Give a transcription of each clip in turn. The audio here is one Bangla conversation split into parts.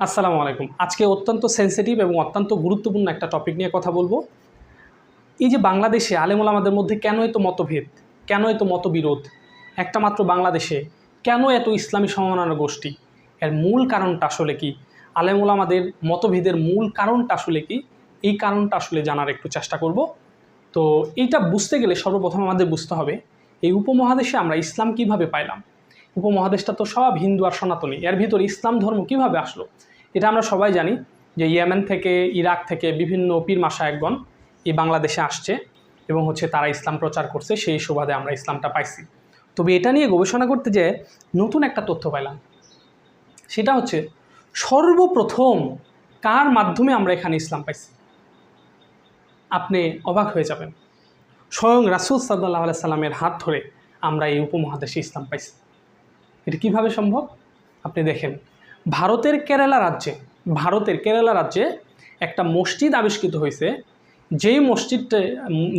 আসসালামু আলাইকুম। আজকে অত্যন্ত সেন্সিটিভ এবং অত্যন্ত গুরুত্বপূর্ণ একটা টপিক নিয়ে কথা বলব। এই যে বাংলাদেশে আলেমুল আমাদের মধ্যে কেন এত মতভেদ? কেন এত মতবিরোধ? একটা মাত্র বাংলাদেশে কেন এত ইসলামী সমমানার গোষ্ঠী? এর মূল কারণটা আসলে কি? আলেমুল আমাদের মতভেদের মূল কারণটা আসলে কি? এই কারণটা আসলে জানার একটু চেষ্টা করব। তো এইটা বুঝতে গেলে সর্বপ্রথম আমাদের বুঝতে হবে, এই উপমহাদেশে আমরা ইসলাম কীভাবে পাইলাম? উপমহাদেশটা তো সব হিন্দু আর সনাতনী। এর ভিতরে ইসলাম ধর্ম কীভাবে আসলো? এটা আমরা সবাই জানি যে ইয়েমেন থেকে, ইরাক থেকে বিভিন্ন পীর মাসা একগণ এই বাংলাদেশে আসছে এবং হচ্ছে তারা ইসলাম প্রচার করছে, সেই সুবাদে আমরা ইসলামটা পাইছি। তবে এটা নিয়ে গবেষণা করতে যে নতুন একটা তথ্য পাইলাম। সেটা হচ্ছে সর্বপ্রথম কার মাধ্যমে আমরা এখানে ইসলাম পাইছি? আপনি অবাক হয়ে যাবেন। স্বয়ং রাসুল সাল্লাহ আলাই সাল্লামের হাত ধরে আমরা এই উপমহাদেশে ইসলাম পাইছি। এটা কীভাবে সম্ভব? আপনি দেখেন, ভারতের কেরালা রাজ্যে, ভারতের কেরালা রাজ্যে একটা মসজিদ আবিষ্কৃত হয়েছে, যেই মসজিদটা,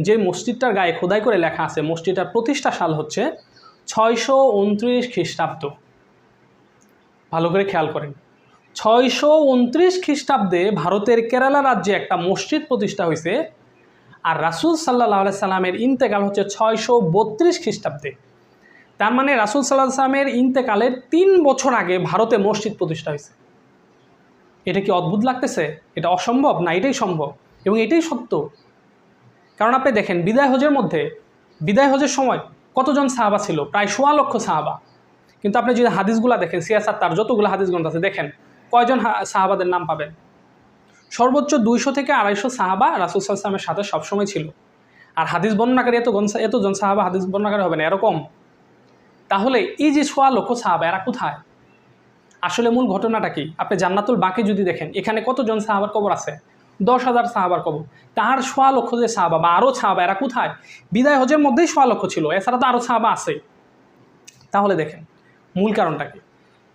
যে মসজিদটার গায়ে খোদাই করে লেখা আছে, মসজিদটার প্রতিষ্ঠা সাল হচ্ছে ছয়শো উনত্রিশ খ্রিস্টাব্দ। ভালো করে খেয়াল করেন, ছয়শো উনত্রিশ খ্রিস্টাব্দে ভারতের কেরালা রাজ্যে একটা মসজিদ প্রতিষ্ঠা হয়েছে, আর রাসুল সাল্লাহ সাল্লামের ইন্তেকাল হচ্ছে ছয়শো বত্রিশ খ্রিস্টাব্দে। তার মানে রাসুল সাল্লাহ সাল্লামের ইন্তেকালের তিন বছর আগে ভারতে মসজিদ প্রতিষ্ঠা হয়েছে। এটা কি অদ্ভুত লাগতেছে? এটা অসম্ভব? না, এটাই সম্ভব। এবং এটাই সত্য। কারণ আপনি দেখেন, বিদায় হজের মধ্যে, বিদায় হজের সময় কতজন সাহাবা ছিল? প্রায় সোয়া লক্ষ সাহাবা। কিন্তু আপনি যদি হাদিসগুলা দেখেন সিয়াসার তার যতগুলো হাদিস আছে, দেখেন কয়জন সাহাবাদের নাম পাবেন? সর্বোচ্চ দুইশো থেকে আড়াইশো সাহাবা রাসুল সাল্লামের সাথে সবসময় ছিল। আর হাদিস বর্ণনাকারী এত এতজন সাহাবা হাদিস বর্ণনাকারী হবে না, এরকম। তাহলে এই যে সোয়া লক্ষ সাহাবা, এরা কোথায়? আসলে মূল ঘটনাটা কি? আপনি জান্নাতুল বাকি যদি দেখেন, এখানে কতজন সাহাবার কবর আছে? দশ হাজার সাহাবার কবর। তার সোয়া লক্ষ যে সাহাবা বা আরও সাহাবা, এরা কোথায়? বিদায় হজের মধ্যেই সোয়া লক্ষ ছিল, এছাড়া তো আরও সাহাবা আছে। তাহলে দেখেন, মূল কারণটা কি?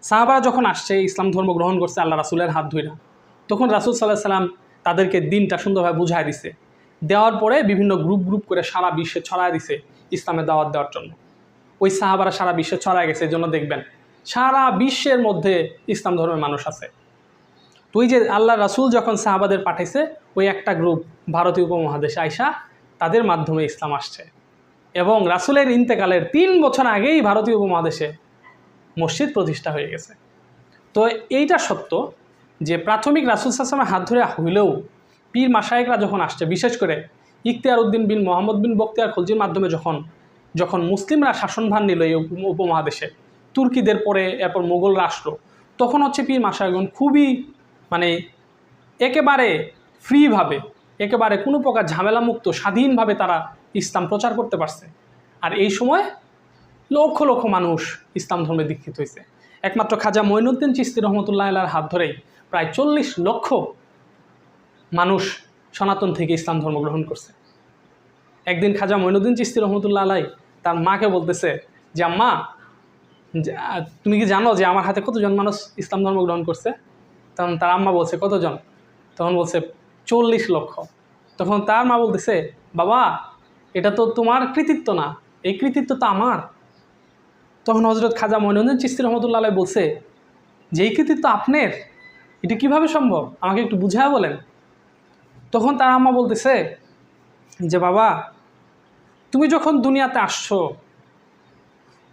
সাহাবারা যখন আসছে, ইসলাম ধর্ম গ্রহণ করছে আল্লাহ রাসুলের হাত ধইরা, তখন রাসুল সাল্লাহ সাল্লাম তাদেরকে দিনটা সুন্দরভাবে বুঝায় দিছে। দেওয়ার পরে বিভিন্ন গ্রুপ গ্রুপ করে সারা বিশ্বে ছড়ায় দিছে ইসলামের দাওয়াত দেওয়ার জন্য। ওই সাহাবারা সারা বিশ্বে ছড়ায় গেছে এই জন্য দেখবেন সারা বিশ্বের মধ্যে ইসলাম ধর্মের মানুষ আছে। তো ওই যে আল্লাহ রাসুল যখন সাহাবাদের পাঠাইছে, ওই একটা গ্রুপ ভারতীয় উপমহাদেশে আইসা তাদের মাধ্যমে ইসলাম আসছে। এবং রাসুলের ইন্তেকালের তিন বছর আগেই ভারতীয় উপমহাদেশে মসজিদ প্রতিষ্ঠা হয়ে গেছে। তো এইটা সত্য যে প্রাথমিক রাসুল সাসলামের হাত ধরে হইলেও পীর মাসায়েকরা যখন আসছে, বিশেষ করে ইখতিয়ার উদ্দিন বিন মোহাম্মদ বিন বক্তিয়ার খলজির মাধ্যমে যখন যখন মুসলিমরা শাসনভার নিল এই উপ- উপমহাদেশে, তুর্কিদের পরে এরপর মোগল রাষ্ট্র তখন হচ্ছে পীর মাসায়গণ খুবই মানে একেবারে ফ্রিভাবে, একেবারে কোনো প্রকার ঝামেলামুক্ত, স্বাধীনভাবে তারা ইসলাম প্রচার করতে পারছে। আর এই সময় লক্ষ লক্ষ মানুষ ইসলাম ধর্মে দীক্ষিত হয়েছে। একমাত্র খাজা মঈনুদ্দিন চিস্তি রহমতুল্লাহ আল্লাহর হাত ধরেই প্রায় চল্লিশ লক্ষ মানুষ সনাতন থেকে ইসলাম ধর্ম গ্রহণ করছে। একদিন খাজা মঈনুদ্দিন চিস্তি রহমতুল্লাহ আলাই তার মাকে বলতেছে যে, আম্মা তুমি কি জানো যে আমার হাতে কতজন মানুষ ইসলাম ধর্ম গ্রহণ করছে? তখন তার আম্মা বলছে, কতজন? তখন বলছে, চল্লিশ লক্ষ। তখন তার মা বলতেছে, বাবা, এটা তো তোমার কৃতিত্ব না, এই কৃতিত্ব তো আমার। তখন হজরত খাজা মইনুদ্দিন চিস্তি রহমতুল্লাহ বলছে, যে এই কৃতিত্ব আপনার, এটা কীভাবে সম্ভব? আমাকে একটু বুঝায় বলেন। তখন তার আম্মা বলতেছে যে, বাবা তুমি যখন দুনিয়াতে আসছো,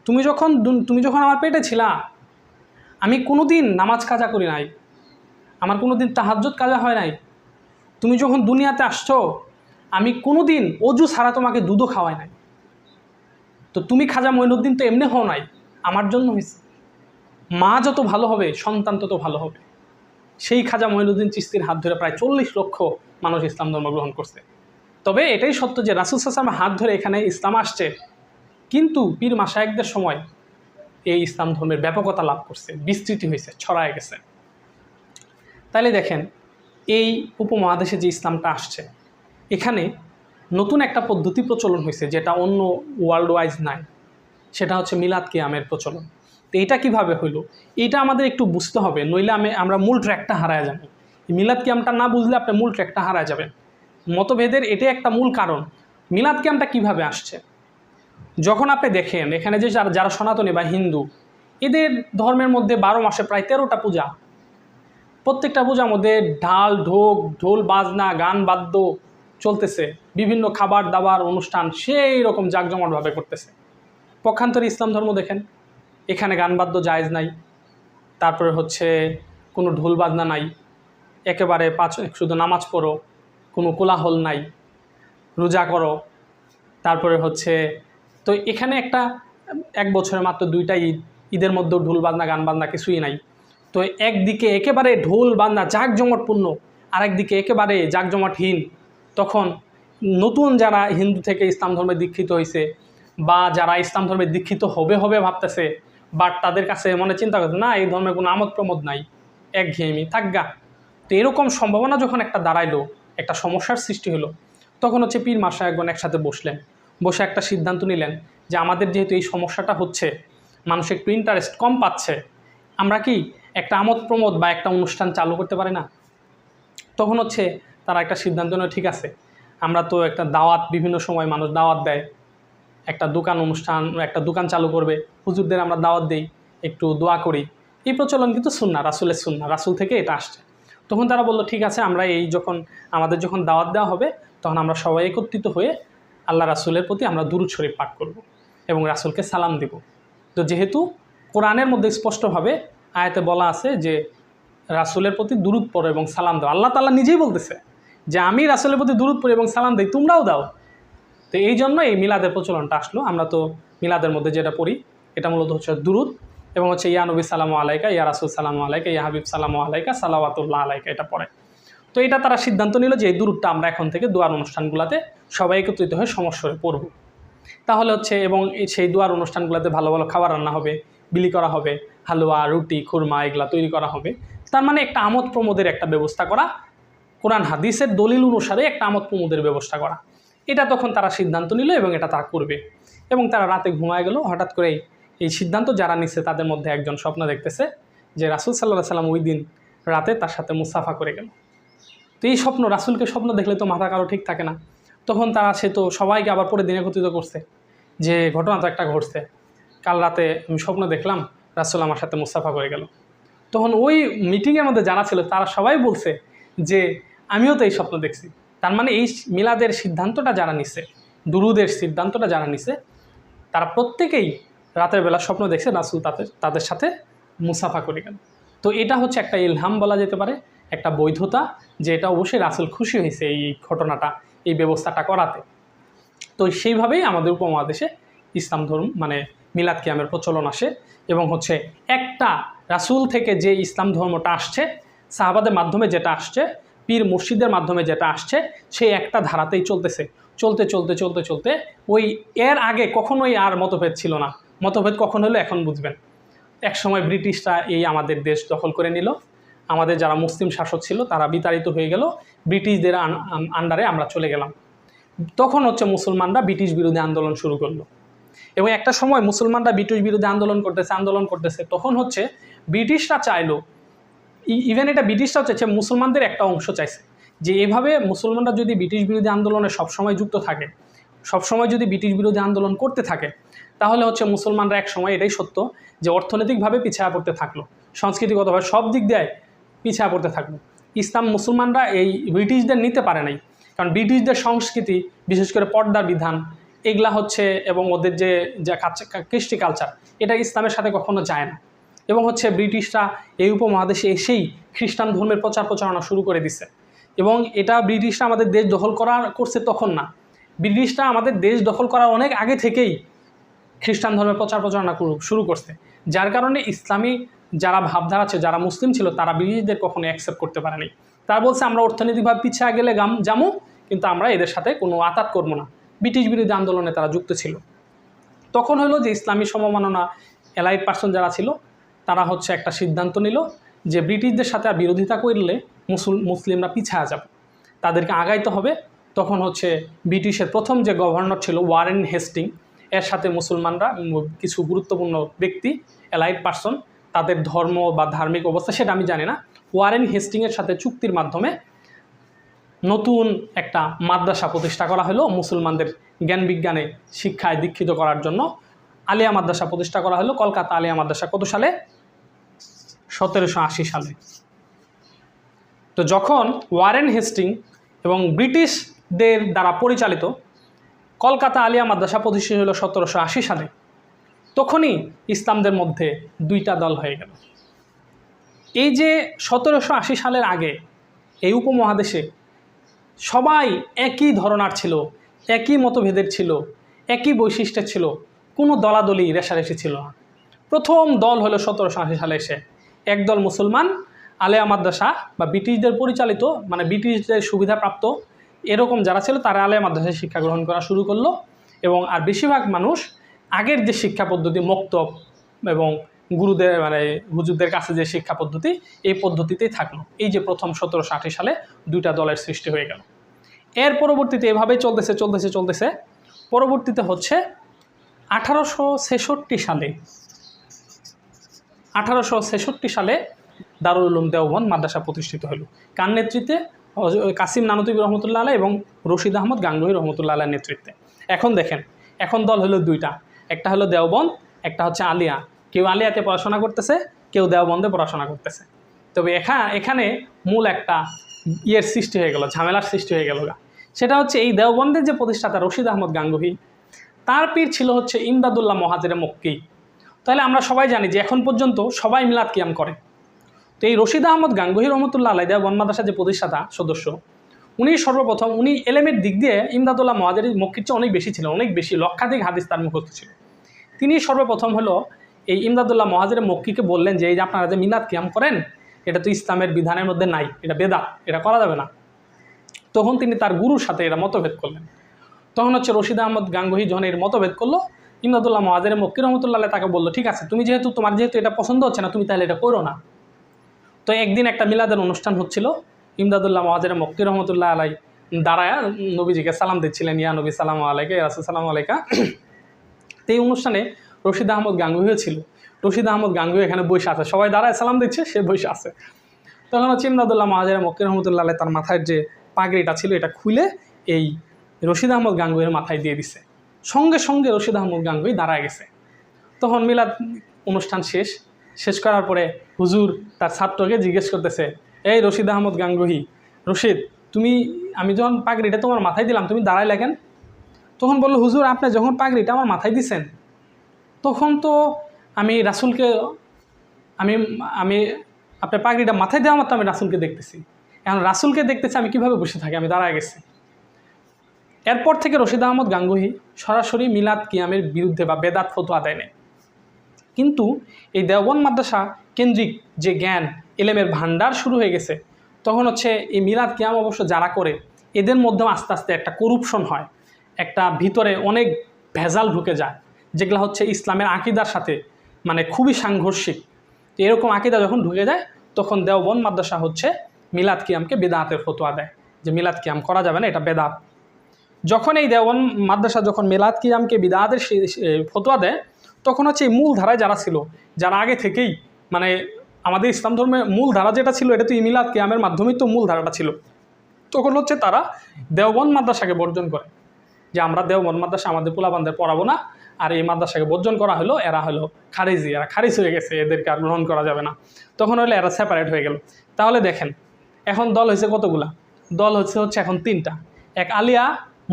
তুমি যখন তুমি যখন আমার পেটে ছিলা, আমি কোনোদিন নামাজ কাজা করি নাই, আমার কোনোদিন তাহাজ্জুদ কাজা হয় নাই। তুমি যখন দুনিয়াতে আসছো, আমি কোনোদিন অজু ছাড়া তোমাকে দুধও খাওয়াই নাই। তো তুমি খাজা মঈনুদ্দিন তো এমনি হও নাই, আমার জন্য হয়েছে মা যত ভালো হবে, সন্তান তত ভালো হবে। সেই খাজা মঈনুদ্দিন চিস্তির হাত ধরে প্রায় চল্লিশ লক্ষ মানুষ ইসলাম ধর্ম গ্রহণ করছে। তবে এটাই সত্য যে রাসুল সাসামের হাত ধরে এখানে ইসলাম আসছে। কিন্তু পীর মাসায়েকদের সময় এই ইসলাম ধর্মের ব্যাপকতা লাভ করছে, বিস্তৃতি হয়েছে, ছড়ায় গেছে। তাহলে দেখেন, এই উপমহাদেশে যে ইসলামটা আসছে, এখানে নতুন একটা পদ্ধতি প্রচলন হয়েছে যেটা অন্য ওয়ার্ল্ড ওয়াইজ নাই। সেটা হচ্ছে মিলাদ কিয়ামের প্রচলন। তো এটা কীভাবে হইল? এটা আমাদের একটু বুঝতে হবে, নইলে আমি আমরা মূল ট্র্যাকটা হারায় যাব। মিলাদ কিয়ামটা না বুঝলে আপনি মূল ট্র্যাকটা হারায় যাবেন। মতভেদের এটাই একটা মূল কারণ। মিলাদ ক্যাম্পটা কীভাবে আসছে? যখন আপনি দেখেন, এখানে যে যারা যারা সনাতনী বা হিন্দু, এদের ধর্মের মধ্যে বারো মাসে প্রায় তেরোটা পূজা। প্রত্যেকটা পূজার মধ্যে ঢাল, ঢোক, ঢোল, বাজনা, গান, বাদ্য চলতেছে। বিভিন্ন খাবার দাবার, অনুষ্ঠান, সেই রকম জাঁকজমটভাবে করতেছে। পক্ষান্তরে ইসলাম ধর্ম দেখেন, এখানে গান বাদ্য জায়েজ নাই। তারপরে হচ্ছে কোনো ঢোল বাজনা নাই। একেবারে পাঁচ, শুধু নামাজ পড়ো। কোনো কোলাহল নাই। রোজা করো। তারপরে হচ্ছে, তো এখানে একটা, এক বছরে মাত্র দুইটা ঈদ। ঈদের মধ্যেও ঢোল বাজনা, গান বাজনা কিছুই নাই। তো একদিকে একেবারে ঢোল বাজনা জাঁকজমটপূর্ণ আরেকদিকে একেবারে জাঁকজমটহীন তখন নতুন যারা হিন্দু থেকে ইসলাম ধর্মে দীক্ষিত হয়েছে বা যারা ইসলাম ধর্মে দীক্ষিত হবে হবে ভাবতেছে, বাট তাদের কাছে মনে চিন্তা করছে, না, এই ধর্মে কোনো আমোদ প্রমোদ নাই। একঘেয়েমি থাকগা তো এরকম সম্ভাবনা যখন একটা দাঁড়াইলো একটা সমস্যার সৃষ্টি হলো। তখন হচ্ছে পীর মাসা একজন একসাথে বসলেন। বসে একটা সিদ্ধান্ত নিলেন যে আমাদের যেহেতু এই সমস্যাটা হচ্ছে, মানুষ একটু ইন্টারেস্ট কম পাচ্ছে, আমরা কি একটা আমোদ প্রমোদ বা একটা অনুষ্ঠান চালু করতে পারি না? তখন হচ্ছে তারা একটা সিদ্ধান্ত নেয়, ঠিক আছে, আমরা তো একটা দাওয়াত, বিভিন্ন সময় মানুষ দাওয়াত দেয়। একটা দোকান অনুষ্ঠান, একটা দোকান চালু করবে। হুজুরদের আমরা দাওয়াত দিই, একটু দোয়া করি। এই প্রচলন কিন্তু সুন্না রাসুলের সুন্না রাসুল থেকে এটা আসছে। তখন তারা বলল, ঠিক আছে, আমরা এই যখন, আমাদের যখন দাওয়াত দেওয়া হবে, তখন আমরা সবাই একত্রিত হয়ে আল্লাহ রাসুলের প্রতি আমরা দুরুদ শরীফ পাঠ করব এবং রাসুলকে সালাম দিব। তো যেহেতু কোরআনের মধ্যে স্পষ্টভাবে আয়াতে বলা আছে যে রাসুলের প্রতি দুরুদ পড়ো এবং সালাম দাও, আল্লাহ তাল্লাহ নিজেই বলতেছে যে, আমি রাসুলের প্রতি দুরুদ পড়ি এবং সালাম দিই, তোমরাও দাও। তো এই জন্য এই মিলাদের প্রচলনটা আসলো। আমরা তো মিলাদের মধ্যে যেটা পড়ি, এটা মূলত হচ্ছে দুরুদ। এবং হচ্ছে, ইয়া নবী, সালামু আলাইকা, ইয়া রাসুল, সালামু আলাইকা, ইয়া হাবিব, সালামু আলাইকা, সালাওয়াতুল্লাহ আলাইকা, এটা পড়ে। তো এটা তারা সিদ্ধান্ত নিল যে, এই দূরটা আমরা এখন থেকে দোয়ার অনুষ্ঠানগুলোতে সবাই একত্রিত হয়ে সমস্যায় পড়ব। তাহলে হচ্ছে, এবং সেই দোয়ার অনুষ্ঠানগুলোতে ভালো ভালো খাবার রান্না হবে, বিলি করা হবে, হালুয়া, রুটি, খুরমা এগুলা তৈরি করা হবে। তার মানে একটা আমোদ প্রমোদের একটা ব্যবস্থা করা, কোরআন, হাদিসের দলিল অনুসারে একটা আমোদ প্রমোদের ব্যবস্থা করা। এটা তখন তারা সিদ্ধান্ত নিল এবং এটা তারা করবে। এবং তারা রাতে ঘুমায় গেল, হঠাৎ করেই এই সিদ্ধান্ত যারা নিচ্ছে তাদের মধ্যে একজন স্বপ্ন দেখতেছে যে রাসুল সাল্লাহ সাল্লাম ওই দিন রাতে তার সাথে মুসাফা করে গেল। তো এই স্বপ্ন, রাসুলকে স্বপ্ন দেখলে তো মাথা কারও ঠিক থাকে না। তখন তারা, সে তো সবাইকে আবার পরে দিনে একত্রিত করছে যে ঘটনা তো একটা ঘটছে। কাল রাতে আমি স্বপ্ন দেখলাম রাসুল আমার সাথে মুসাফা করে গেল। তখন ওই মিটিংয়ের মধ্যে যারা ছিল তারা সবাই বলছে যে, আমিও তো এই স্বপ্ন দেখছি। তার মানে এই মিলাদের সিদ্ধান্তটা যারা নিছে, দুরুদের সিদ্ধান্তটা যারা নিছে, তারা প্রত্যেকেই রাতের বেলা স্বপ্ন দেখছে রাসুল তাদের তাদের সাথে মুসাফা করে গেল তো এটা হচ্ছে একটা ইলহাম বলা যেতে পারে, একটা বৈধতা যে এটা অবশ্যই রাসুল খুশি হয়েছে এই ঘটনাটা, এই ব্যবস্থাটা করাতে। তো সেইভাবেই আমাদের উপমহাদেশে ইসলাম ধর্ম মানে মিলাদ কিয়ামের প্রচলন আসে এবং হচ্ছে একটা রাসুল থেকে যে ইসলাম ধর্মটা আসছে, সাহাবাদের মাধ্যমে যেটা আসছে, পীর মসজিদের মাধ্যমে যেটা আসছে, সেই একটা ধারাতেই চলতেছে। চলতে চলতে চলতে চলতে ওই এর আগে কখনোই আর মতভেদ ছিল না। মতভেদ কখন হলো এখন বুঝবেন। এক সময় ব্রিটিশরা এই আমাদের দেশ দখল করে নিল। আমাদের যারা মুসলিম শাসক ছিল তারা বিতাড়িত হয়ে গেল। ব্রিটিশদের আন্ডারে আমরা চলে গেলাম। তখন হচ্ছে মুসলমানরা ব্রিটিশ বিরোধী আন্দোলন শুরু করল। এবং একটা সময় মুসলমানরা ব্রিটিশ বিরোধী আন্দোলন করতেছে আন্দোলন করতেছে। তখন হচ্ছে ব্রিটিশরা চাইলো ইভেন এটা ব্রিটিশরাও চাইছে, মুসলমানদের একটা অংশ চাইছে। যে এভাবে মুসলমানরা যদি ব্রিটিশ বিরোধী আন্দোলনে সবসময় যুক্ত থাকে, সবসময় যদি ব্রিটিশ বিরোধী আন্দোলন করতে থাকে তাহলে হচ্ছে মুসলমানরা এক সময় এটাই সত্য যে অর্থনৈতিকভাবে পিছিয়ে পড়তে থাকল। সংস্কৃতিগতভাবে সব দিক দিয়ে পিছিয়ে পড়তে থাকল। ইসলাম মুসলমানরা এই ব্রিটিশদের নিতে পারে নাই। কারণ ব্রিটিশদের সংস্কৃতি, বিশেষ করে পর্দার বিধান, এগুলা হচ্ছে এবং ওদের যে যে কৃষ্টি কালচার এটা ইসলামের সাথে কখনো যায় না। এবং হচ্ছে ব্রিটিশরা এই উপমহাদেশে এসেই খ্রিস্টান ধর্মের প্রচার প্রচারণা শুরু করে দিছে। এবং এটা ব্রিটিশরা আমাদের দেশ দখল করার করছে তখন না। ব্রিটিশরা আমাদের দেশ দখল করার অনেক আগে থেকেই খ্রিস্টান ধর্মের প্রচার প্রচারণা শুরু করছে। যার কারণে ইসলামী যারা ভাবধারা আছে, যারা মুসলিম ছিল, তারা ব্রিটিশদের কখনো অ্যাকসেপ্ট করতে পারেনি। তারা বলছে, আমরা অর্থনৈতিকভাবে পিছিয়ে গেলে গাম, যামু, কিন্তু আমরা এদের সাথে কোনো আতাত করব না। ব্রিটিশ বিরোধী আন্দোলনে তারা যুক্ত ছিল। তখন হলো যে ইসলামী সমমাননা এলাইট পার্সন যারা ছিল, তারা হচ্ছে একটা সিদ্ধান্ত নিল যে ব্রিটিশদের সাথে আর বিরোধিতা করলে মুসল, মুসলিমরা পিছায়া যাবে। তাদেরকে আগাইতে হবে। তখন হচ্ছে ব্রিটিশের প্রথম যে গভর্নর ছিল, ওয়ারেন হেস্টিং এর সাথে মুসলমানরা কিছু গুরুত্বপূর্ণ ব্যক্তি এলাইট পার্সন তাদের ধর্ম বা ধার্মিক অবস্থা সেটা আমি জানি না। ওয়ারেন হেস্টিংয়ের সাথে চুক্তির মাধ্যমে নতুন একটা মাদ্রাসা প্রতিষ্ঠা করা হলো মুসলমানদের জ্ঞান বিজ্ঞানে শিক্ষায় দীক্ষিত করার জন্য। আলিয়া মাদ্রাসা প্রতিষ্ঠা করা হলো কলকাতা আলিয়া মাদ্রাসা। কত সালে? সতেরোশো আশি সালে। তো যখন ওয়ারেন হেস্টিং এবং ব্রিটিশদের দ্বারা পরিচালিত কলকাতা আলিয়া মাদ্রাসা প্রতিষ্ঠিত হলো সতেরোশো আশি সালে। তখনই ইসলামদের মধ্যে দুইটা দল হয়ে গেল। এই যে সতেরোশো আশি সালের আগে এই উপমহাদেশে সবাই একই ধরনার ছিল, একই মতভেদের ছিল, একই বৈশিষ্ট্যের ছিল, কোনো দলাদলি, রেশারেশি ছিল না। প্রথম দল হলো সতেরোশো আশি সালে এসে একদল মুসলমান আলেয়া মাদ্রাসা বা ব্রিটিশদের পরিচালিত মানে ব্রিটিশদের সুবিধাপ্রাপ্ত এরকম যারা ছিল তারা আলেয়া মাদ্রাসায় শিক্ষা গ্রহণ করা শুরু করল এবং আর বেশিরভাগ মানুষ আগের যে শিক্ষা পদ্ধতি মক্তব এবং গুরুদের মানে হুজুরদের কাছে যে শিক্ষা পদ্ধতি, এই পদ্ধতিতেই থাকল। এই যে প্রথম সতেরোশো আশি সালে দুইটা দলের সৃষ্টি হয়ে গেল। এর পরবর্তীতে এভাবেই চলতেছে চলতেছে চলতেছে। পরবর্তীতে হচ্ছে আঠারোশো ছেষট্টি সালে, আঠারোশো ছেষট্টি সালে দারুল উলুম দেওবন্দ মাদ্রাসা প্রতিষ্ঠিত হলো। কার নেতৃত্বে? কাসিম নানতুবি রহমতুল্লাহ আলাই এবং রশিদ আহমদ গাঙ্গুহি রহমতুল্লাহ আলার নেতৃত্বে। এখন দেখেন, এখন দল হলো দুইটা। একটা হলো দেওবন্দ, একটা হচ্ছে আলিয়া। কেউ আলিয়াতে পড়াশোনা করতেছে, কেউ দেওবন্দে পড়াশোনা করতেছে। তবে এখা, এখানে মূল একটা ইয়ের সৃষ্টি হয়ে গেল, ঝামেলার সৃষ্টি হয়ে গেল। সেটা হচ্ছে এই দেওবন্দের যে প্রতিষ্ঠাতা রশিদ আহমদ গাঙ্গুহি, তার পীর ছিল হচ্ছে ইমদাদুল্লাহ মহাজের মক্কি। তাহলে আমরা সবাই জানি যে এখন পর্যন্ত সবাই মিলাদ কিয়াম করে। তো এই রশিদ আহমদ গাঙ্গুহি রহমতুল্লাহ আলাই দেওবন মাদ্রাসার যে প্রতিষ্ঠাতা, সদস্য, উনি সর্বপ্রথম, উনি এলেমের দিক দিয়ে ইমদাদুল্লাহ মহাজের মক্কির চেয়ে অনেক বেশি ছিল অনেক বেশি লক্ষাধিক হাদিস তার মুখস্থ ছিল। তিনি সর্বপ্রথম হলো এই ইমদাদুল্লাহ মহাজের মক্কিকে বললেন যে, এই যে আপনারা যে মিলাদ কিয়াম করেন, এটা তো ইসলামের বিধানের মধ্যে নাই, এটা বেদা এটা করা যাবে না। তখন তিনি তার গুরুর সাথে এটা মতভেদ করলেন। তখন হচ্ছে রশিদ আহমদ গাঙ্গুহি যখন এর মতভেদ করল, ইমদাদুল্লাহ মহাজের মক্কি রহমতুল্লাহ তাকে বলল, ঠিক আছে, তুমি যেহেতু, তোমার যেহেতু এটা পছন্দ হচ্ছে না, তুমি তাহলে এটা করো না। তো একদিন একটা মিলাদের অনুষ্ঠান হচ্ছিল। ইমদাদুল্লাহ মহাজের মক্কি রহমতুল্লাহ আলাই দাঁড়ায় নবীজিকে সালাম দিচ্ছিলেন, ইয়া নবী, সালাম আলাইকে রাসুল, সালাম আলাইকা। তো এই অনুষ্ঠানে রশিদ আহমদ গাঙ্গুহিও ছিল। রশিদ আহমদ গাঙ্গুহি এখানে বসে আছে। সবাই দাঁড়ায় সালাম দিচ্ছে, সে বসে আছে। তখন হচ্ছে ইমদাদুল্লাহ মহাজের মক্কি রহমতুল্লাহ আলাই তার মাথায় যে পাগড়িটা ছিল, এটা খুলে এই রশিদ আহমদ গাঙ্গুহির মাথায় দিয়ে দিছে। সঙ্গে সঙ্গে রশিদ আহমদ গাঙ্গুহি দাঁড়ায় গেছে। তখন মিলাদ অনুষ্ঠান শেষ। শেষ করার পরে হুজুর তার ছাত্রকে জিজ্ঞেস করতেছে, এই রশিদ আহমদ গাঙ্গুহি, রশিদ, তুমি, আমি যখন পাগড়িটা তোমার মাথায় দিলাম, তুমি দাঁড়াই লাগেন তখন বলল, হুজুর, আপনি যখন পাগড়িটা আমার মাথায় দিছেন, তখন তো আমি রাসুলকে, আমি আমি আপনার পাগড়িটা মাথায় দেওয়া মাত্র আমি রাসুলকে দেখতেছি। এখন রাসুলকে দেখতেছি, আমি কীভাবে বসে থাকি? আমি দাঁড়ায় গেছি। এরপর থেকে রশিদ আহমদ গাঙ্গুহি সরাসরি মিলাদ কিয়ামের বিরুদ্ধে বা বেদাত ফতোয়া দেয় নাই। কিন্তু এই দেওবন মাদ্রাসা কেন্দ্রিক যে জ্ঞান, এলেমের ভান্ডার শুরু হয়ে গেছে। তখন হচ্ছে এই মিলাদ কিয়াম অবশ্য যারা করে, এদের মধ্যেও আস্তে আস্তে একটা করুপশন হয়। একটা ভিতরে অনেক ভেজাল ঢুকে যায়, যেগুলো হচ্ছে ইসলামের আকিদার সাথে মানে খুবই সাংঘর্ষিক। এরকম আকিদা যখন ঢুকে যায়, তখন দেওবন মাদ্রাসা হচ্ছে মিলাদ কিয়ামকে বেদাতের ফতোয়া দেয়, যে মিলাদ কিয়াম করা যাবে না, এটা বেদাত। যখন এই দেওয়ান মাদ্রাসা যখন মিলাদ কিয়ামকে বিদাতের ফতোয়া দেয় তখন হচ্ছে এই মূল ধারায় যারা ছিল, যারা আগে থেকেই মানে আমাদের ইসলাম ধর্মের মূল ধারা যেটা ছিল, এটা তো এই মিলাদ কিয়ামের মাধ্যমেই তো মূল ধারাটা ছিল। তখন হচ্ছে তারা দেওবন মাদ্রাসাকে বর্জন করে। যে আমরা দেওবন মাদ্রাসা আমাদের পোলাবানদের পড়াবো না, আর এই মাদ্রাসাকে বর্জন করা হলো, এরা হলো খারিজি, এরা খারিজ হয়ে গেছে, এদেরকে আর গ্রহণ করা যাবে না। তখন হলে এরা সেপারেট হয়ে গেল। তাহলে দেখেন, এখন দল হয়েছে কতগুলা? দল হচ্ছে হচ্ছে এখন তিনটা। এক আলিয়া,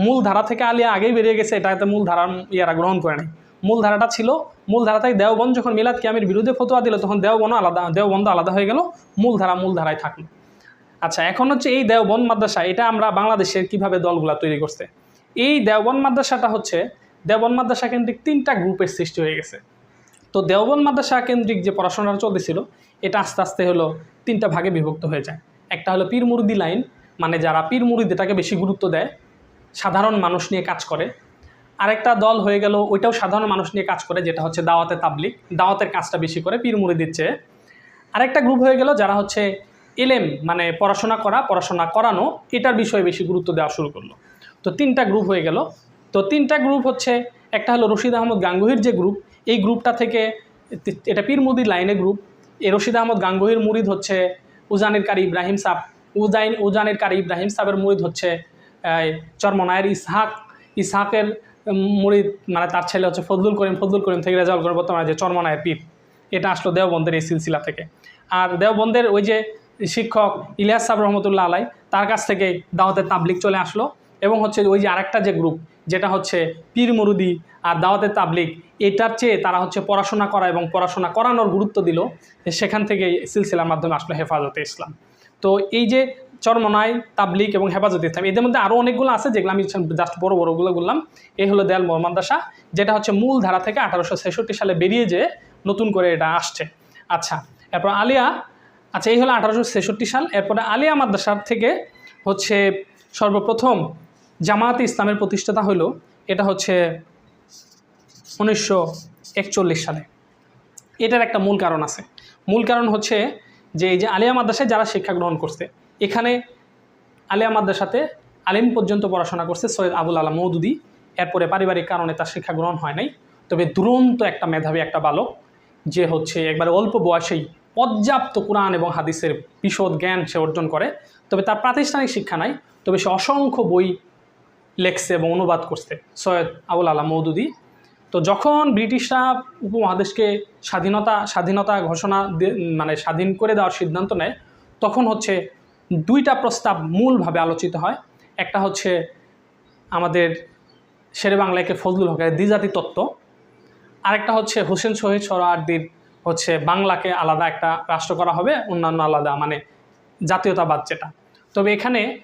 মূল ধারা থেকে আলিয়া আগেই বেরিয়ে গেছে এটাতে মূল ধারার ইয়ারা গ্রহণ করে নাই। মূল ধারাটা ছিল মূল ধারা থেকে দেওবন যখন মিলাদ কিয়ামের বিরুদ্ধে ফতোয়া দিল, তখন দেওবন আলাদা, দেওবন্দ আলাদা হয়ে গেল মূল ধারা মূল ধারায় থাকল। আচ্ছা এখন হচ্ছে এই দেওবন মাদ্রাসা, এটা আমরা বাংলাদেশের কীভাবে দলগুলা তৈরি করছে? এই দেওবন মাদ্রাসাটা হচ্ছে, দেওবন মাদ্রাসা কেন্দ্রিক তিনটা গ্রুপের সৃষ্টি হয়ে গেছে। তো দেওবন মাদ্রাসা কেন্দ্রিক যে পড়াশোনাটা চলতেছিল, এটা আস্তে আস্তে হলো তিনটা ভাগে বিভক্ত হয়ে যায়। একটা হলো পীর মুরিদি লাইন মানে যারা পীর মুরিদ এটাকে বেশি গুরুত্ব দেয়, সাধারণ মানুষ নিয়ে কাজ করে আরেকটা দল হয়ে গেল, ওইটাও সাধারণ মানুষ নিয়ে কাজ করে, যেটা হচ্ছে দাওয়াতে তাবলিক দাওয়াতের কাজটা বেশি করে পীর মুরিদির চেয়ে আরেকটা গ্রুপ হয়ে গেল যারা হচ্ছে এলেম মানে পড়াশোনা করা, পড়াশোনা করানো, এটার বিষয়ে বেশি গুরুত্ব দেওয়া শুরু করল। তো তিনটা গ্রুপ হয়ে গেল। তো তিনটা গ্রুপ হচ্ছে, একটা হলো রশিদ আহমদ গাঙ্গুহির যে গ্রুপ এই গ্রুপটা থেকে এটা পীর মুদির লাইনে গ্রুপ এই রশিদ আহমদ গাঙ্গুহির মুরিদ হচ্ছে উজানের কারি ইব্রাহিম সাহ উজাইন, উজানের কারি ইব্রাহিম সাহেবের মুরিদ হচ্ছে চরমনায়ের ইসহাক, ইসহাকের মুরিদ মানে তার ছেলে হচ্ছে ফজলুল করিম ফজলুল করিম থেকে রেজাউল করিম বর্তমানে যে চরমনায়ের পীর এটা আসলো দেওবন্দের এই সিলসিলা থেকে। আর দেওবন্দের ওই যে শিক্ষক ইলিয়াস সাহেব রহমতুল্লাহ আলাই, তার কাছ থেকে দাওয়াতের তাবলিক চলে আসলো এবং হচ্ছে ওই যে আরেকটা যে গ্রুপ যেটা হচ্ছে পীর মুরুদি আর দাওয়াতের তাবলিক এটার চেয়ে তারা হচ্ছে পড়াশোনা করা এবং পড়াশোনা করানোর গুরুত্ব দিল, সেখান থেকে সিলসিলার মাধ্যমে আসলো হেফাজতে ইসলাম। তো এই যে চরমনায় তাবলিক এবং হেফাজতে ইসলাম। এদের মধ্যে আরও অনেকগুলো আছে যেগুলো আমি জাস্ট বড় বড়গুলো বললাম। এই হলো দেয়াল মোহাম্মদাসা যেটা হচ্ছে মূল ধারা থেকে আঠারোশো ছেষট্টি সালে বেরিয়ে যে নতুন করে এটা আসছে। আচ্ছা এরপর আলিয়া আচ্ছা এই হলো আঠারোশো ছেষট্টি সাল। এরপরে আলিয়া মাদ্রাসার থেকে হচ্ছে সর্বপ্রথম জামায়াতে ইসলামের প্রতিষ্ঠাতা হলো, এটা হচ্ছে উনিশশো একচল্লিশ সালে। এটার একটা মূল কারণ আছে। মূল কারণ হচ্ছে যে, এই যে আলিয়া মাদ্রাসায় যারা শিক্ষা গ্রহণ করছে এখানে আলে আলিয়া মাদ্রাসাতে আলিম পর্যন্ত পড়াশোনা করছে সৈয়দ আবুল আলা মৌদুদি। এরপরে পারিবারিক কারণে তার শিক্ষা গ্রহণ হয় নাই। তবে দুরন্ত একটা মেধাবী একটা বালক, যে হচ্ছে একবারে অল্প বয়সেই পর্যাপ্ত কোরআন এবং হাদিসের বিশদ জ্ঞান সে অর্জন করে। তবে তার প্রাতিষ্ঠানিক শিক্ষা নাই, তবে সে অসংখ্য বই লেখছে এবং অনুবাদ করছে সৈয়দ আবুল আলা মৌদুদি। তো যখন ব্রিটিশরা উপমহাদেশকে স্বাধীনতা স্বাধীনতা ঘোষণা মানে স্বাধীন করে দেওয়ার সিদ্ধান্ত নেয়, তখন হচ্ছে দুইটা প্রস্তাব মূলভাবে আলোচিত হয়। একটা হচ্ছে আমাদের শেরে বাংলাকে ফজলুল হকের দ্বিজাতি তত্ত্ব। আরেকটা হচ্ছে হোসেন শহীদ সরারদির হচ্ছে বাংলাকে আলাদা একটা রাষ্ট্র করা হবে, অন্যান্য আলাদা মানে জাতীয়তাবাদ যেটা। তবে এখানে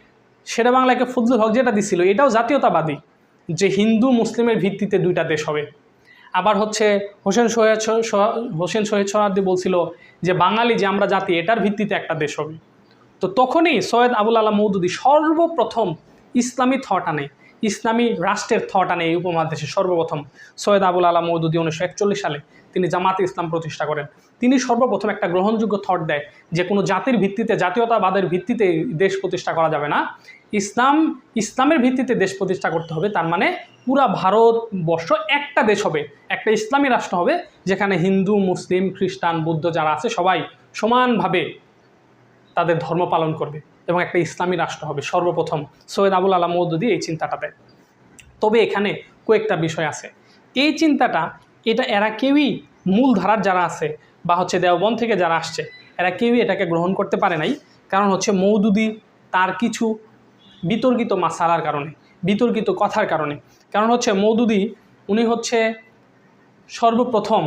শেরে বাংলাকে ফজলুল হক যেটা দিছিল, এটাও জাতীয়তাবাদী যে হিন্দু মুসলিমের ভিত্তিতে দুইটা দেশ হবে। আবার হচ্ছে হোসেন সোহেদ স- স- হোসেন শহীদ সরার্দি বলছিল যে বাঙালি যে আমরা জাতি, এটার ভিত্তিতে একটা দেশ হবে। তো তখনই সৈয়দ আবুল আলা মৌদুদি সর্বপ্রথম ইসলামী থট আনে, ইসলামী রাষ্ট্রের থট আনে এই উপমহাদেশে সর্বপ্রথম। সৈয়দ আবুল আলা মৌদুদি উনিশশো একচল্লিশ সালে তিনি জামাতে ইসলাম প্রতিষ্ঠা করেন। তিনি সর্বপ্রথম একটা গ্রহণযোগ্য থট দেয় যে কোনো জাতির ভিত্তিতে, জাতীয়তাবাদের ভিত্তিতে দেশ প্রতিষ্ঠা করা যাবে না। ইসলাম, ইসলামের ভিত্তিতে দেশ প্রতিষ্ঠা করতে হবে, তার মানে পুরা ভারতবর্ষ একটা দেশ হবে, একটা ইসলামী রাষ্ট্র হবে, যেখানে হিন্দু, মুসলিম, খ্রিস্টান, বৌদ্ধ যারা আছে সবাই সমানভাবে তাদের ধর্ম পালন করবে এবং একটা ইসলামী রাষ্ট্র হবে সর্বপ্রথম। সৈয়দ আবুল আলা মৌদুদি এই চিন্তাটা দেয় তবে এখানে কয়েকটা বিষয় আছে। এই চিন্তাটা, এটা এরা কেউই মূলধারার যারা আছে বা হচ্ছে দেওবন থেকে যারা আসছে, এরা কেউই এটাকে গ্রহণ করতে পারে নাই। কারণ হচ্ছে মৌদুদি তার কিছু বিতর্কিত মাসালার কারণে, বিতর্কিত কথার কারণে। কারণ হচ্ছে মৌদুদি, উনি হচ্ছে সর্বপ্রথম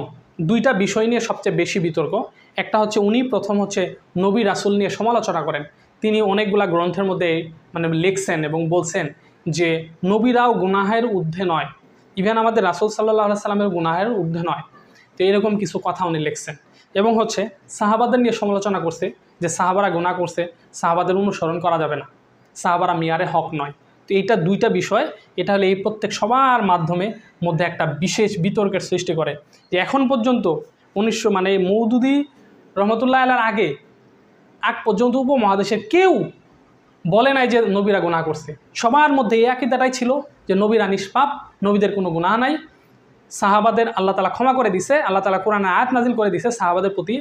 দুইটা বিষয় নিয়ে সবচেয়ে বেশি বিতর্ক। একটা হচ্ছে উনি, প্রথম হচ্ছে নবী রাসুল নিয়ে সমালোচনা করেন। তিনি অনেকগুলা গ্রন্থের মধ্যে মানে লিখছেন এবং বলছেন যে, নবীরাও গুনাহের ঊর্ধ্বে নয়। ইভেন আমাদের রাসুল সাল্লাহ সাল্লামের গুনাহের ঊর্ধ্বে নয়। তো এরকম কিছু কথা উনি লিখছেন। এবং হচ্ছে সাহাবাদের নিয়ে সমালোচনা করছে যে, সাহাবারা গুনাহ করছে, সাহাবাদের অনুসরণ করা যাবে না। সাহাবারা মিয়ারে হক নয়। তো এইটা দুইটা বিষয়, এটা হলে এই প্রত্যেক সবার মাধ্যমে মধ্যে একটা বিশেষ বিতর্কের সৃষ্টি করে। যে এখন পর্যন্ত উনিশশো মানে মৌদুদি রহমতুল্লাহ আলার আগে, আগ পর্যন্ত উপমহাদেশের কেউ বলে নাই যে নবীরা গুনাহ করছে। সবার মধ্যে এই আকিদাটাই ছিল যে নবীরা নিষ্পাপ, নবীদের কোনো গুনাহ নাই। সাহাবাদের আল্লাহ তালা ক্ষমা করে দিছে, আল্লাহ তালা কোরআনে আয়াত নাজিল করে দিছে, সাহাবাদের প্রতি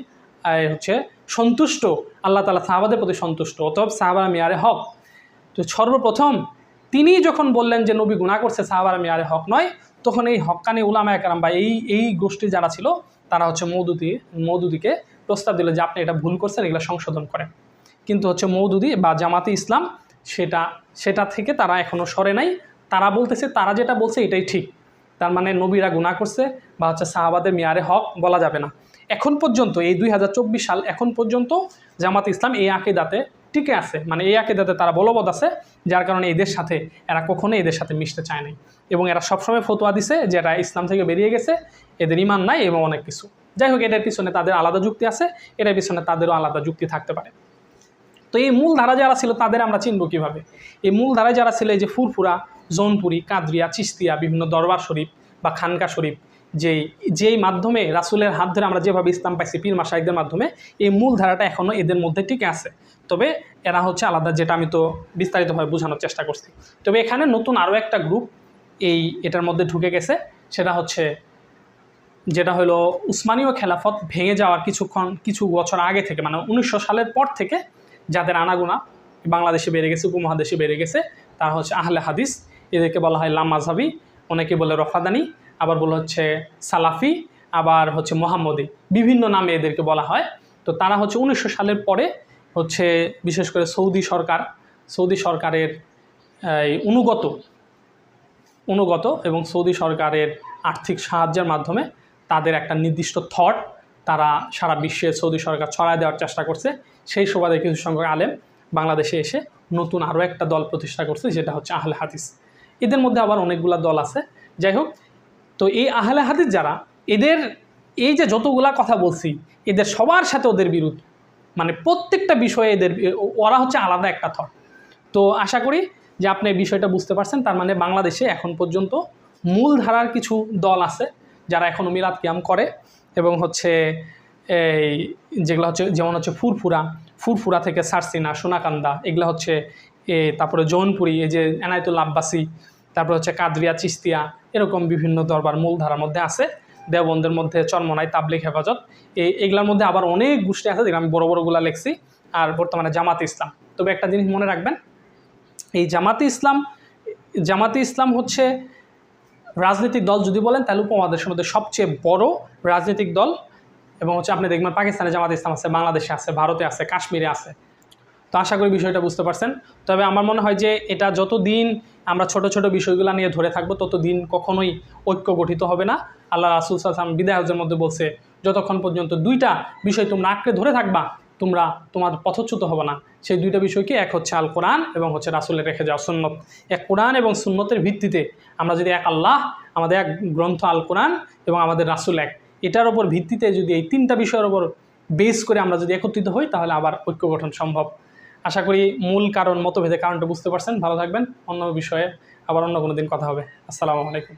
হচ্ছে সন্তুষ্ট, আল্লাহ তালা সাহাবাদের প্রতি সন্তুষ্ট। অতএব সাহাবারা মিয়ারে হক। তো সর্বপ্রথম তিনি যখন বললেন যে নবী গুনাহ করছে, সাহাবারা মিয়ারে হক নয়, তখন এই হক্কানি উলামা একরাম বা এই এই গোষ্ঠী যারা ছিল, তারা হচ্ছে মৌদুদি, মৌদুদিকে প্রস্তাব দিল যে আপনি এটা ভুল করছেন, এগুলো সংশোধন করেন। কিন্তু হচ্ছে মৌদুদি বা জামাতে ইসলাম সেটা সেটা থেকে তারা এখনও সরে নাই। তারা বলতেছে, তারা যেটা বলছে এটাই ঠিক। তার মানে নবীরা গুনাহ করছে বা হচ্ছে সাহাবাদের মেয়ারে হক বলা যাবে না। এখন পর্যন্ত, এই দুই হাজার চব্বিশ সাল এখন পর্যন্ত জামাত ইসলাম এই আকিদাতে টিকে আছে। মানে এই আকিদাতে তারা বলবৎ আছে, যার কারণে এদের সাথে, এরা কখনোই এদের সাথে মিশতে চায় নাই। এবং এরা সবসময় ফতোয়া দিছে যে এরা ইসলাম থেকে বেরিয়ে গেছে, এদের ইমান নাই এবং অনেক কিছু। যাই হোক, এটার পিছনে তাদের আলাদা যুক্তি আছে, এটার পিছনে তাদেরও আলাদা যুক্তি থাকতে পারে। তো এই মূল ধারা যারা ছিল, তাদের আমরা চিনব কীভাবে? এই মূল ধারায় যারা ছিল, এই যে ফুরফুরা, জৌনপুরি, কাদরিয়া চিস্তিয়া বিভিন্ন দরবার শরীফ বা খানকা শরীফ, যেই যেই মাধ্যমে রাসুলের হাত ধরে আমরা যেভাবে ইসলাম পাইছি, পীর মাসাইকদের মাধ্যমে, এই মূল ধারাটা এখনও এদের মধ্যে টিকে আছে। তবে এরা হচ্ছে আলাদা, যেটা আমি তো বিস্তারিতভাবে বোঝানোর চেষ্টা করছি। তবে এখানে নতুন আরও একটা গ্রুপ এই এটার মধ্যে ঢুকে গেছে, সেটা হচ্ছে যেটা হলো উসমানীয় খেলাফত ভেঙে যাওয়ার কিছুক্ষণ, কিছু বছর আগে থেকে মানে উনিশশো সালের পর থেকে যাদের আনাগুনা বাংলাদেশে বেড়ে গেছে, উপমহাদেশে বেড়ে গেছে, তারা হচ্ছে আহলে হাদিস, এদেরকে বলা হয় লাম মাঝহাবি, অনেকে বলে রফাদানি, আবার বলা হচ্ছে সালাফি, আবার হচ্ছে মোহাম্মদি, বিভিন্ন নামে এদেরকে বলা হয়। তো তারা হচ্ছে উনিশশো সালের পরে হচ্ছে বিশেষ করে সৌদি সরকার, সৌদি সরকারের অনুগত অনুগত এবং সৌদি সরকারের আর্থিক সাহায্যের মাধ্যমে তাদের একটা নির্দিষ্ট থট তারা সারা বিশ্বে সৌদি সরকার ছড়ায় দেওয়ার চেষ্টা করছে। সেই সুবাদে কিছু সংখ্যক আলেম বাংলাদেশে এসে নতুন আরও একটা দল প্রতিষ্ঠা করছে যেটা হচ্ছে আহলে হাদিস। এদের মধ্যে আবার অনেকগুলা দল আছে। যাই হোক, তো এই আহলে হাদিস যারা, এদের এই যে যতগুলা কথা বলছি, এদের সবার সাথে ওদের বিরোধ। মানে প্রত্যেকটা বিষয়ে এদের ওরা হচ্ছে আলাদা একটা থট তো আশা করি যে আপনি এই বিষয়টা বুঝতে পারছেন। তার মানে বাংলাদেশে এখন পর্যন্ত মূলধারার কিছু দল আছে যারা এখনও মিলাদ কিয়াম করে এবং হচ্ছে এই যেগুলো হচ্ছে, যেমন হচ্ছে ফুরফুরা ফুরফুরা থেকে সারসিনা, সোনাকান্দা, এগুলো হচ্ছে এ, তারপরে জৌনপুরি, এই যে এনায়তুল আব্বাসি, তারপরে হচ্ছে কাদরিয়া, চিস্তিয়া, এরকম বিভিন্ন দরবার মূলধারার মধ্যে আছে। দেওবন্দের মধ্যে চন্মনাই তাবলিক হেফাজত। এই, এগুলোর মধ্যে আবার অনেক গোষ্ঠী আছে যেগুলো আমি বড়ো বড়গুলা লিখছি আর বর্তমানে জামাত ইসলাম। তবে একটা জিনিস মনে রাখবেন, এই জামাতে ইসলাম জামাতে ইসলাম হচ্ছে রাজনৈতিক দল যদি বলেন, তাহলে উপমহাদেশের মধ্যে সবচেয়ে বড় রাজনৈতিক দল এবং হচ্ছে আপনি দেখবেন পাকিস্তানে জামাতে ইসলাম আছে, বাংলাদেশে আছে, ভারতে আছে, কাশ্মীরে আছে। তো আশা করি বিষয়টা বুঝতে পারছেন। তবে আমার মনে হয় যে এটা যতদিন আমরা ছোট ছোট বিষয়গুলো নিয়ে ধরে থাকব তত দিন কখনোই ঐক্য গঠিত হবে না। আল্লাহ রাসুল সাল্লাম বিদায় মধ্যে বলছে, যতক্ষণ পর্যন্ত দুইটা বিষয় তোমরা আঁকড়ে ধরে থাকবা তোমরা তোমার পথচ্যুত হবে না। সেই দুইটা বিষয়কে এক হচ্ছে আল কোরআন এবং হচ্ছে রাসুলের রেখে যাওয়া সুন্নত। এক কোরআন এবং সুন্নতের ভিত্তিতে আমরা যদি এক আল্লাহ, আমাদের এক গ্রন্থ আল কোরআন এবং আমাদের রাসুল এক। এটার ওপর ভিত্তিতে যদি এই তিনটা বিষয়ের ওপর বেস করে আমরা যদি একত্রিত হই, তাহলে আবার ঐক্য গঠন সম্ভব। আশা করি মূল কারণ, মতভেদের কারণটা বুঝতে পারছেন। ভালো থাকবেন। অন্য বিষয়ে আবার অন্য কোনো দিন কথা হবে। আসসালামু আলাইকুম।